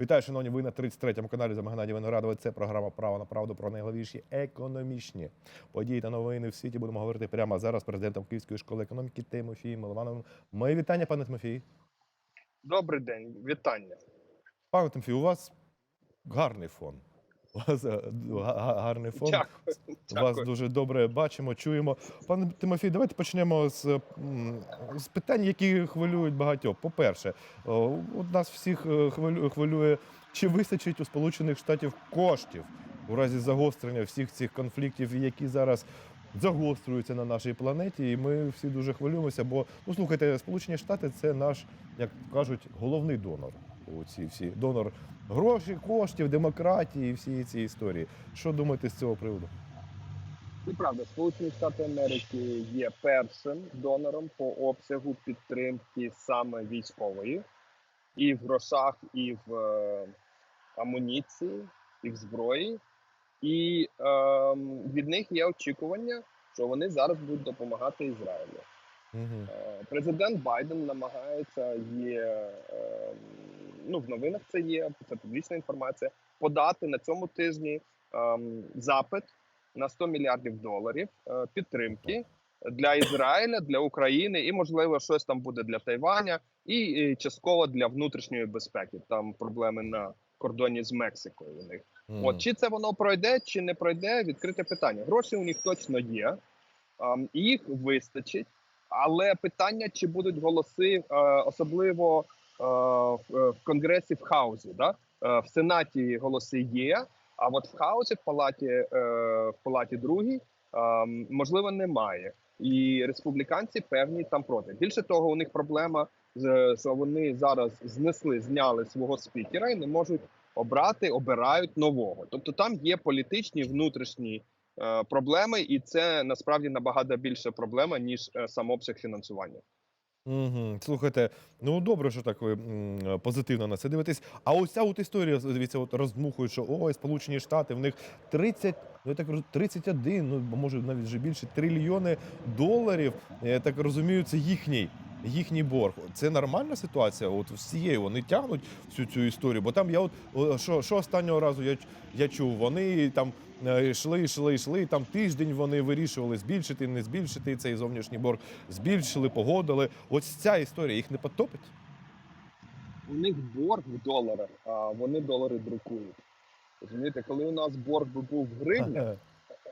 Вітаю, шановні, ви на 33-му каналі за Магнаді Виноградова. Це програма Право на правду про найголовніші економічні події та новини в світі. Будемо говорити прямо зараз з президентом Київської школи економіки Тимофієм Миловановим. Мої вітання, пане Тимофій. Добрий день, вітання. Пане Тимофій, у вас гарний фон. У вас е, га- га- гарний фон. Дякую. Вас Дякую. дуже добре бачимо, чуємо. Пане Тимофій, давайте почнемо з, з питань, які хвилюють багатьох. По-перше, от нас всіх е, хвилю- хвилює, чи вистачить у Сполучених Штатів коштів у разі загострення всіх цих конфліктів, які зараз загострюються на нашій планеті. І ми всі дуже хвилюємося, бо ну слухайте, Сполучені Штати це наш, як кажуть, головний донор. У ці всі донор грошей, коштів, демократії, всі ці історії. Що думаєте з цього приводу? Неправда, Сполучені Штати Америки є першим донором по обсягу підтримки саме військової, і в грошах, і в е, амуніції, і в зброї. І е, від них є очікування, що вони зараз будуть допомагати Ізраїлю. Угу. Президент Байден намагається є е, ну в новинах. Це є це публічна інформація. Подати на цьому тижні ем, запит на 100 мільярдів доларів е, підтримки для Ізраїля, для України і можливо щось там буде для Тайваня, і, і частково для внутрішньої безпеки. Там проблеми на кордоні з Мексикою. У них От чи це воно пройде, чи не пройде, відкрите питання. Гроші у них точно є, ем, їх вистачить. Але питання, чи будуть голоси, е, особливо в, в Конгресі в Хаузі, да? Е, в Сенаті голоси є. А от в Хаусі, в палаті, е, в палаті другій, можливо, немає. І республіканці певні там проти. Більше того, у них проблема що вони зараз знесли, зняли свого спікера і не можуть обрати, обирають нового. Тобто там є політичні внутрішні е, проблеми, і це насправді набагато більша проблема ніж е, сам обсяг фінансування. Угу. Слухайте, ну добре, що так ви м, позитивно на це дивитесь. А ось ця от історія, дивіться, от роздмухують, що ой, Сполучені Штати, в них 30, ну я так розумію, 31, ну може навіть вже більше трильйони доларів. Я так розумію, це їхній. Їхній борг. Це нормальна ситуація? От з вони тягнуть всю цю історію. Бо там я от що, що останнього разу я, я чув, вони там е, йшли, йшли, йшли. і Там тиждень вони вирішували збільшити, не збільшити цей зовнішній борг. Збільшили, погодили. Ось ця історія їх не потопить. У них борг в доларах, а вони долари друкують. Розумієте, коли у нас борг би був в гривнях,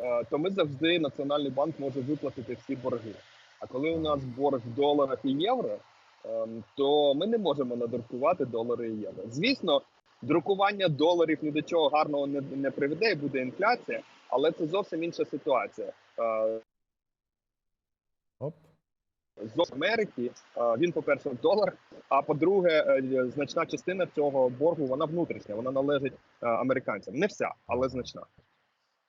е, то ми завжди Національний банк може виплатити всі борги. А коли у нас борг в доларах і євро, ем, то ми не можемо надрукувати долари і євро. Звісно, друкування доларів ні до чого гарного не, не приведе, і буде інфляція, але це зовсім інша ситуація. Е, Оп. з Америки е, він, по-перше, в доларах, а по-друге, е, значна частина цього боргу вона внутрішня, вона належить американцям. Не вся, але значна.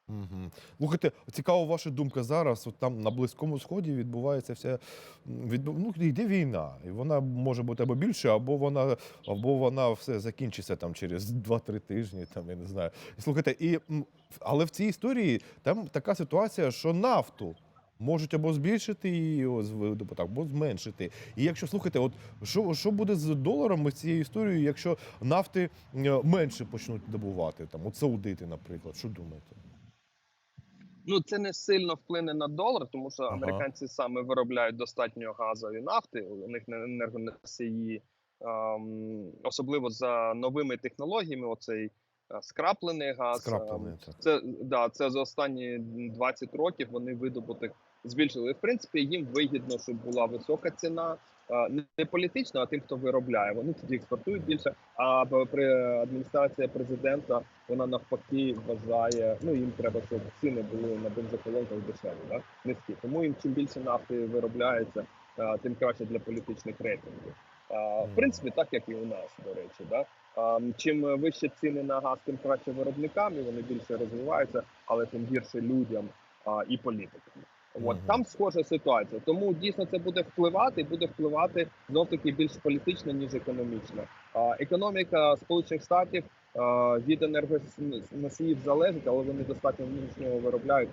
Угу. Слухайте, цікава ваша думка зараз. От там на Близькому Сході відбувається вся відбу... ну, йде війна, і вона може бути або більше, або вона, або вона все закінчиться там через 2-3 тижні. Там я не знаю. Слухайте, і але в цій історії там така ситуація, що нафту. Можуть або збільшити її видобуток, або зменшити. І якщо слухайте, от що, що буде з доларом з цією історією, якщо нафти е, менше почнуть добувати, там от саудити, наприклад, що думаєте? Ну це не сильно вплине на долар, тому що Ага. американці саме виробляють достатньо газової нафти. У них не- енергоносії, ем, особливо за новими технологіями. Оцей е, скраплений газ. Скраплений, ем, так. Це да, це за останні 20 років вони видобуток збільшили. В принципі, їм вигідно, щоб була висока ціна. Не політична, а тим, хто виробляє. Вони тоді експортують більше. А при адміністрація президента вона навпаки вважає. Ну їм треба, щоб ціни були на бензоколонках дешеві, да? низькі. Тому їм чим більше нафти виробляється, тим краще для політичних рейтингів. В принципі, так як і у нас, до речі, да. Чим вище ціни на газ, тим краще виробникам, і вони більше розвиваються, але тим гірше людям і політикам. От там схожа ситуація. Тому дійсно це буде впливати, і буде впливати знов таки більш політично ніж економічно. Економіка Сполучених Штатів від енергоносіїв залежить, але вони достатньо внутрішнього виробляють.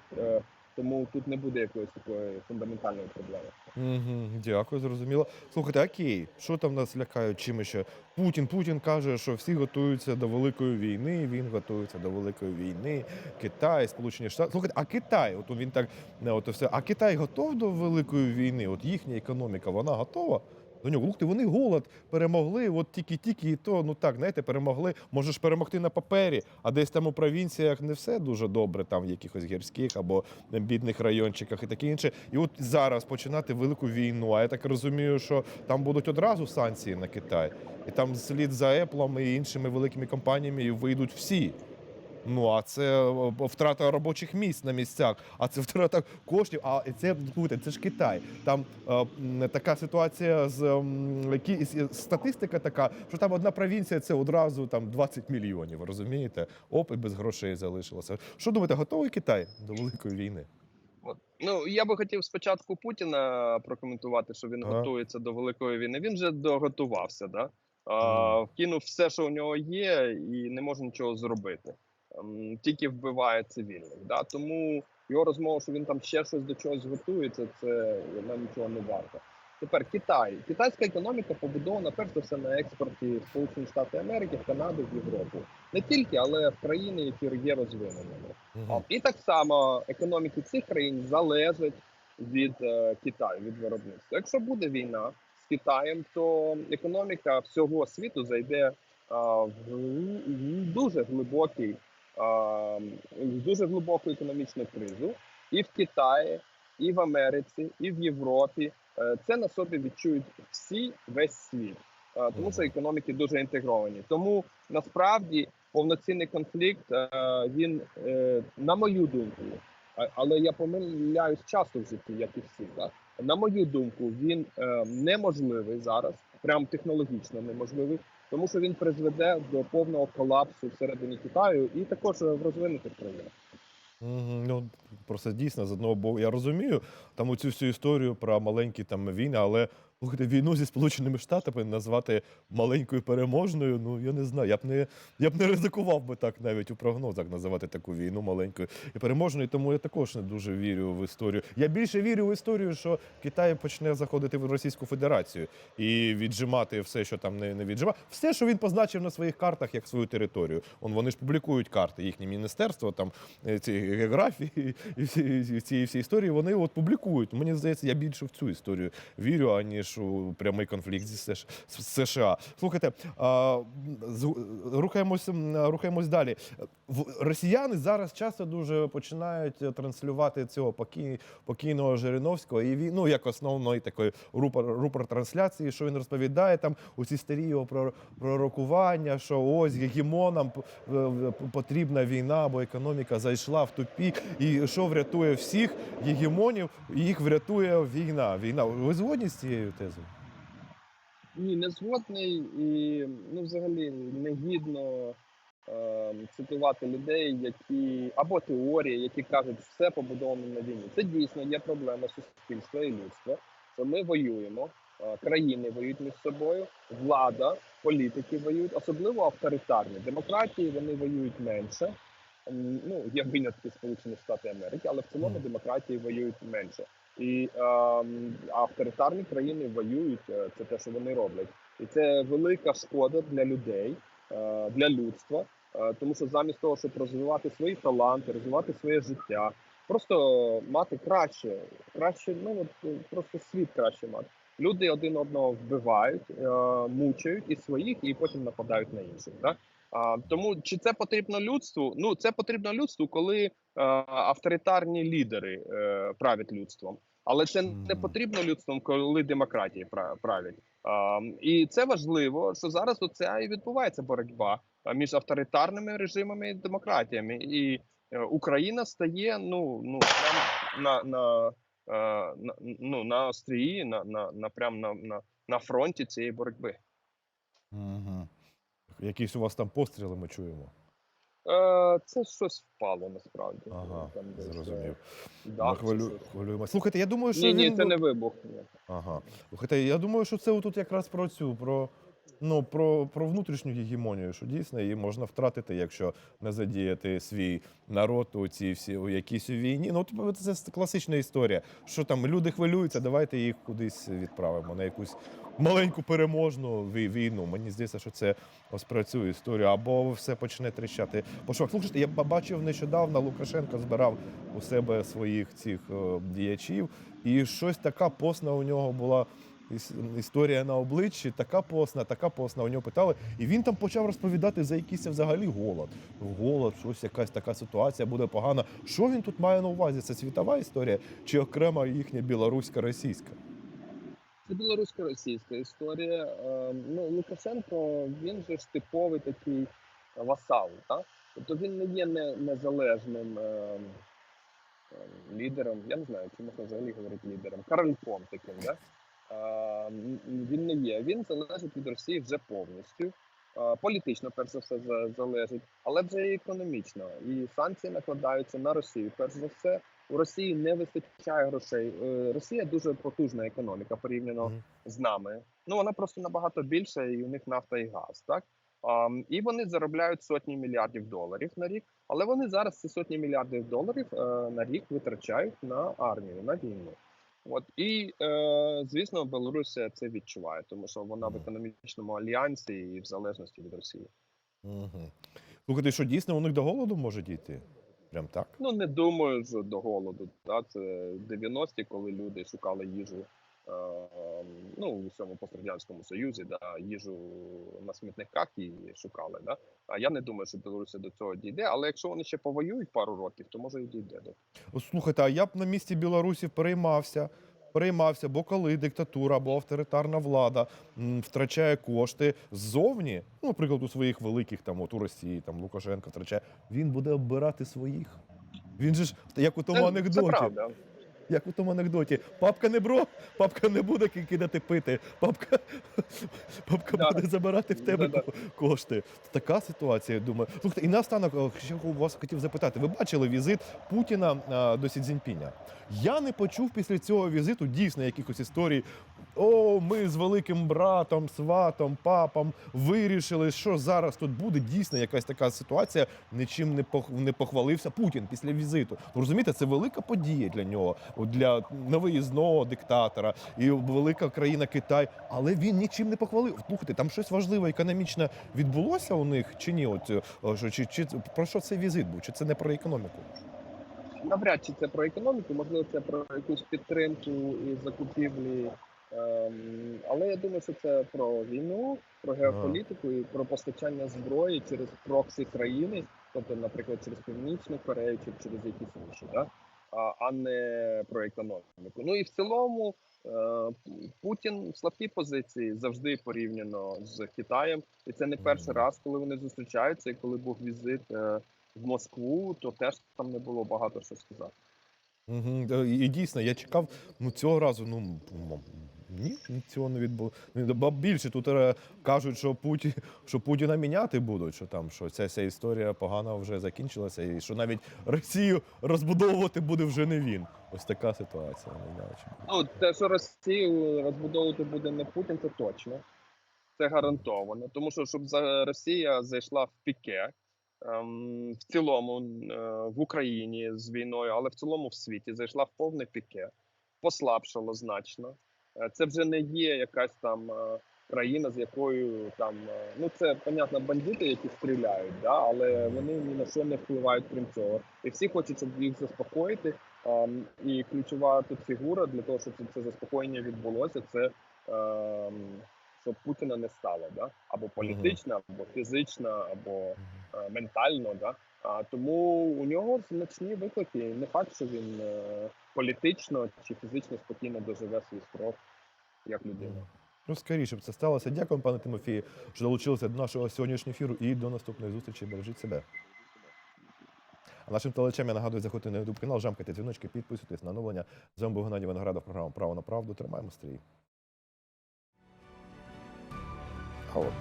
Тому тут не буде якоїсь такої фундаментальної проблеми. Угу, дякую, зрозуміло. Слухайте, окей, що там нас лякають? Чим ще? Путін. Путін каже, що всі готуються до великої війни. Він готується до великої війни. Китай, Сполучені Штати. Слухайте, а Китай, от він так не от все. А Китай готов до великої війни? От їхня економіка, вона готова? До нього Слухайте, вони голод перемогли, от тільки-тільки, і то ну так, знаєте, перемогли. Можеш перемогти на папері, а десь там у провінціях не все дуже добре, там в якихось гірських або бідних райончиках і таке інше. І от зараз починати велику війну. А я так розумію, що там будуть одразу санкції на Китай, і там слід за Apple і іншими великими компаніями вийдуть всі. Ну а це е, втрата робочих місць на місцях, а це втрата коштів. А це це ж Китай. Там е, така ситуація з з- статистика така, що там одна провінція це одразу там 20 мільйонів. Розумієте? Оп, і без грошей залишилося. Що думаєте, готовий Китай до великої війни? Ну я би хотів спочатку Путіна прокоментувати, що він Ага. готується до великої війни. Він вже доготувався, да? а, вкинув все, що у нього є, і не може нічого зробити. Ем, Тільки вбиває цивільних. Да? Тому його розмова, що він там ще щось до чогось готується, це нам нічого не варто. Тепер Китай. Китайська економіка побудована перш за все на експорті в Сполучені Штати Америки, в Канаду, в Європу. Не тільки, але в країни, які є розвиненими. А, І так само економіки цих країн залежать від е, Китаю, від виробництва. Якщо буде війна з Китаєм, то економіка всього світу зайде а, в, в дуже глибокий, дуже глибоку економічну кризу, і в Китаї, і в Америці, і в Європі. Е, Це на собі відчують всі весь світ, Е, тому що економіки дуже інтегровані. Тому насправді повноцінний конфлікт е, він, на мою думку, але я помиляюсь часто в житті, як і всі. Так? На мою думку, він неможливий зараз, прям технологічно неможливий, тому що він призведе до повного колапсу всередині Китаю і також в розвинутих країнах. Ну просто дійсно з одного боку я розумію там оцю всю історію про маленькі там війни, але слухайте, війну зі Сполученими Штатами назвати маленькою переможною. Ну я не знаю. Я б не я б не ризикував би так навіть у прогнозах називати таку війну маленькою і переможною. Тому я також не дуже вірю в історію. Я більше вірю в історію, що Китай почне заходити в Російську Федерацію і віджимати все, що там не, не віджимає. Все, що він позначив на своїх картах як свою територію. Он вони ж публікують карти, їхнє міністерство там е, ці географії і всі ці всі історії. Вони от публікують. Мені здається, я більше в цю історію вірю, аніж у прямий конфлікт зі США-. Слухайте, рухаємось, рухаємось далі. Росіяни зараз часто дуже починають е, транслювати цього покій, покійного Жириновського і він, ну, як основної такої рупор, рупор трансляції, що він розповідає там усі старі його про- пророкування, що ось гегемонам потрібна війна, бо економіка зайшла в тупік, і що врятує всіх гегемонів, їх врятує війна. Війна. Ви згодні з цією тезою? Ні, не згодний і ну, взагалі негідно е, цитувати людей, які або теорії, які кажуть, що все побудовано на війні. Це дійсно є проблема суспільства і людства. Що ми воюємо, е, країни воюють між собою, влада, політики воюють, особливо авторитарні. Демократії вони воюють менше. Ну, є винятки Сполучені Штати Америки, але в цілому демократії воюють менше. І ем, авторитарні країни воюють, е, це те, що вони роблять, і це велика шкода для людей, е, для людства, е, тому що замість того, щоб розвивати свої таланти, розвивати своє життя, просто мати краще, краще, ну от просто світ краще мати. Люди один одного вбивають, мучають і своїх, і потім нападають на інших. Так? Тому чи це потрібно людству? Ну це потрібно людству, коли авторитарні лідери е, правлять людством. Але це не потрібно людством, коли демократії пра- правлять. І це важливо, що зараз оця і відбувається боротьба між авторитарними режимами і демократіями. І е, Україна стає ну ну на на, е, на ну на острії, на на, на прям на, на, на фронті цієї боротьби. Угу. Якісь у вас там постріли ми чуємо. Е, це щось впало насправді. Ага, Там десь, е, зрозумів. дах Ми чи хвилю, щось. хвилюємо. Слухайте, я думаю, що Ні, ні, він це не вибух. Ні. Ага. Слухайте, я думаю, що це тут якраз про цю, про ну, про, про внутрішню гегемонію, що дійсно її можна втратити, якщо не задіяти свій народ у цій всі у якійсь війні. Ну, типу, це класична історія. Що там люди хвилюються, давайте їх кудись відправимо на якусь маленьку переможну війну. Мені здається, що це ось про історію, або все почне тріщати. По швах. Слухайте, я бачив нещодавно, Лукашенко збирав у себе своїх цих е, діячів, і щось така посна у нього була. Історія на обличчі, така посна, така посна. У нього питали, і він там почав розповідати за якийсь взагалі голод. Голод, щось якась така ситуація буде погана. Що він тут має на увазі? Це світова історія чи окрема їхня білоруська російська? Це білорусько-російська історія. Е, Ну, Лукашенко він же ж типовий такий васал, так? Тобто він не є не, незалежним е, лідером. Я не знаю, чи можна взагалі говорити лідером, корольком таким, да? Е, Він не є. Він залежить від Росії вже повністю. Е, Політично, перш за все, залежить, але вже і економічно. І санкції накладаються на Росію. Перш за все, у Росії не вистачає грошей. Е, Росія дуже потужна економіка порівняно Мгм. з нами. Ну вона просто набагато більша, і у них нафта і газ, так Ам, і вони заробляють сотні мільярдів доларів на рік. Але вони зараз ці сотні мільярдів доларів е, на рік витрачають на армію, на війну. От і е, звісно, Білорусія це відчуває, тому що вона в економічному альянсі і в залежності від Росії. Угу. Слухайте, що дійсно у них до голоду може дійти? Прям так? Ну не думаю, ж до голоду. Да? Це 90-ті, коли люди шукали їжу. е, Ну, у всьому пострадянському союзі, да, їжу на смітниках і шукали. Да? А я не думаю, що Білорусі до цього дійде. Але якщо вони ще повоюють пару років, то може і дійде Да. Слухайте, а я б на місці Білорусі переймався. Переймався, бо коли диктатура або авторитарна влада м, втрачає кошти ззовні, ну, наприклад, у своїх великих там, от у Росії, там Лукашенко втрачає, він буде оббирати своїх. Він же ж як у тому Це- Це анекдоті. правда. Як у тому анекдоті. Папка не бро, папка не буде ки- кидати пити. Папка, папка Да. буде забирати в тебе кошти. Така ситуація, я думаю. Слухайте, і наостанок ще у вас хотів запитати. Ви бачили візит Путіна до Сі Цзіньпіня? Я не почув після цього візиту дійсно якихось історій. О, ми з великим братом, сватом, папом вирішили, що зараз тут буде дійсно якась така ситуація. Нічим не пох- не похвалився Путін після візиту. Розумієте, це велика подія для нього, для невиїзного диктатора і велика країна Китай. Але він нічим не похвалив. Слухайте, там щось важливе економічне відбулося у них чи ні? От е, що- чи, чи про що цей візит був? Чи це не про економіку? Навряд чи це про економіку, можливо, це про якусь підтримку і закупівлі. Ем, але я думаю, що це про війну, про геополітику і про постачання зброї через проксі країни, тобто, наприклад, через Північну Корею чи через якісь інші, да? а, а не про економіку. Ну і в цілому е, Путін в слабкій позиції завжди порівняно з Китаєм, і це не перший раз, коли вони зустрічаються, і коли був візит. е, в Москву, то теж там не було багато що сказати. Угу. І дійсно, я чекав, ну цього разу, ну ні, цього не відбулося. Більше тут е, кажуть, що Путін, що Путіна міняти будуть, що там що ця, ця історія погана вже закінчилася, і що навіть Росію розбудовувати буде вже не він. Ось така ситуація. Не знаю, чи. Ну, те, що Росію розбудовувати буде не Путін, це точно. Це гарантовано. Тому що щоб Росія зайшла в піке ем, в цілому е, в Україні з війною, але в цілому в світі зайшла в повне піке, послабшало значно. Е, Це вже не є якась там е, країна, з якою там е, ну це понятно, бандити, які стріляють, да, але вони ні на що не впливають крім цього. І всі хочуть, щоб їх заспокоїти. Ем, і ключова тут фігура для того, щоб це заспокоєння відбулося, це ем, щоб Путіна не стало, да? або політично, або фізично, або ментально. Да? А, тому у нього значні виклики. Не факт, що він політично чи фізично спокійно доживе свій строк як людина. Ну, скоріше б це сталося. Дякую, пане Тимофію, що долучилися до нашого сьогоднішнього ефіру і до наступної зустрічі. Бережіть себе. А нашим телечам я нагадую, заходьте на YouTube канал, жамкайте дзвіночки, підписуйтесь на оновлення. З вами був Геннадій Виноградов, програма Право на правду. Тримаємо стрій. Алло.